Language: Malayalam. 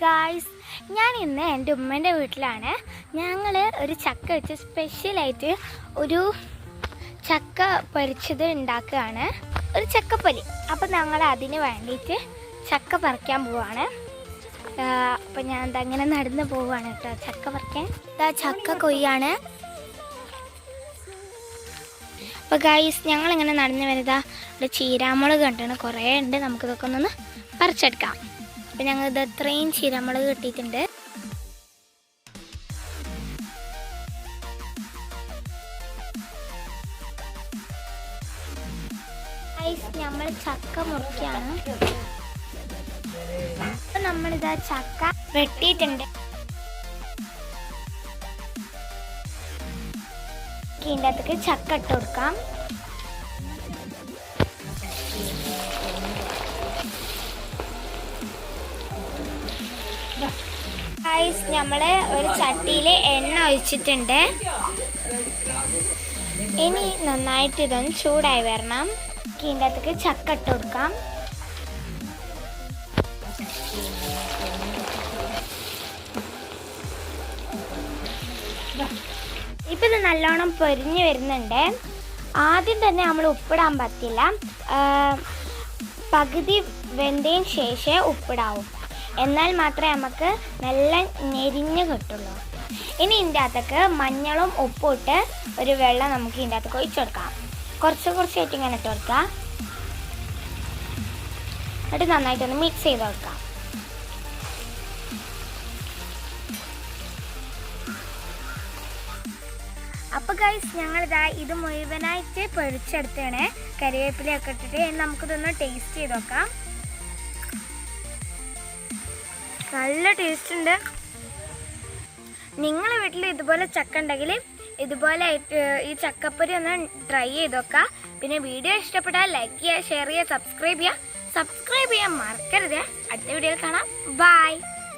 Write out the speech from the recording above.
ഗായ്സ് ഞാൻ ഇന്ന് എന്റെ ഉമ്മേന്റെ വീട്ടിലാണ്. ഞങ്ങൾ ഒരു ചക്ക വെച്ച് സ്പെഷ്യലായിട്ട് ഒരു ചക്ക പൊരിച്ചത് ഉണ്ടാക്കുകയാണ്. ഒരു ചക്കപ്പൊരി. അപ്പം ഞങ്ങൾ അതിന് വേണ്ടിയിട്ട് ചക്ക പറിക്കാൻ പോവാണ്. അപ്പം ഞാൻ എന്താ അങ്ങനെ നടന്ന് പോവുകയാണ് കേട്ടോ ചക്ക പറിക്കാൻ. ഇതാ ചക്ക കൊയ്യാണ്. അപ്പോൾ ഗായ്സ് ഞങ്ങളിങ്ങനെ നടന്ന് വരുതാ ഇവിടെ ചീരാമുളക് കണ്ടാണ് കുറേ ഉണ്ട്. നമുക്കിതൊക്കെ ഒന്ന് പറിച്ചെടുക്കാം. അപ്പം ഞങ്ങൾ ഇത് അത്രയും ചീരമുളക് കിട്ടിയിട്ടുണ്ട്. നമ്മൾ ചക്ക മുറിക്കാണ്. അപ്പം നമ്മളിതാ ചക്ക വെട്ടിയിട്ടുണ്ട്. ചക്ക ഇട്ട് കൊടുക്കാം. ഗൈസ് നമ്മൾ ഒരു ചട്ടിയിൽ എണ്ണ ഒഴിച്ചിട്ടുണ്ട്. ഇനി നന്നായിട്ട് ഇതൊന്ന് ചൂടായി വരണം. ഇതിന്റെ അകത്തേക്ക് ചക്ക ഇട്ട് കൊടുക്കാം. ഇപ്പം ഇത് നല്ലോണം പൊരിഞ്ഞ് വരുന്നുണ്ട്. ആദ്യം തന്നെ നമ്മൾ ഉപ്പിടാൻ പറ്റില്ല. പകുതി വെന്തതിന് ശേഷമേ ഉപ്പിടാവും. എന്നാൽ മാത്രമേ നമുക്ക് നല്ല ഞെരിഞ്ഞ് കിട്ടുള്ളൂ. ഇനി ഇതിന്റെ അകത്തേക്ക് മഞ്ഞളും ഉപ്പും ഇട്ട് ഒരു വെള്ളം നമുക്ക് ഇതിന്റെ അകത്തേക്ക് ഒഴിച്ചു കൊടുക്കാം. കുറച്ച് കുറച്ചായിട്ട് ഇങ്ങനെ ഇട്ട് കൊടുക്കാം. എന്നിട്ട് നന്നായിട്ടൊന്ന് മിക്സ് ചെയ്ത് കൊടുക്കാം. അപ്പൊ ഗൈസ് ഞങ്ങളിതാ ഇത് മുഴുവനായിട്ട് പൊരിച്ചെടുത്താണ് കരിവേപ്പിലയൊക്കെ ഇട്ടിട്ട് നമുക്കിതൊന്ന് ടേസ്റ്റ് ചെയ്ത് നോക്കാം. നല്ല ടേസ്റ്റ് ഉണ്ട്. നിങ്ങളെ വീട്ടിൽ ഇതുപോലെ ചക്ക ഉണ്ടെങ്കിൽ ഇതുപോലെ ഈ ചക്കപ്പൊരി ഒന്ന് ട്രൈ ചെയ്ത് നോക്കുക പിന്നെ വീഡിയോ ഇഷ്ടപ്പെട്ടാൽ ലൈക്ക് ചെയ്യുക ഷെയർ ചെയ്യുക സബ്സ്ക്രൈബ് ചെയ്യുക. സബ്സ്ക്രൈബ് ചെയ്യാൻ മറക്കരുത്. അടുത്ത വീഡിയോയിൽ കാണാം. ബൈ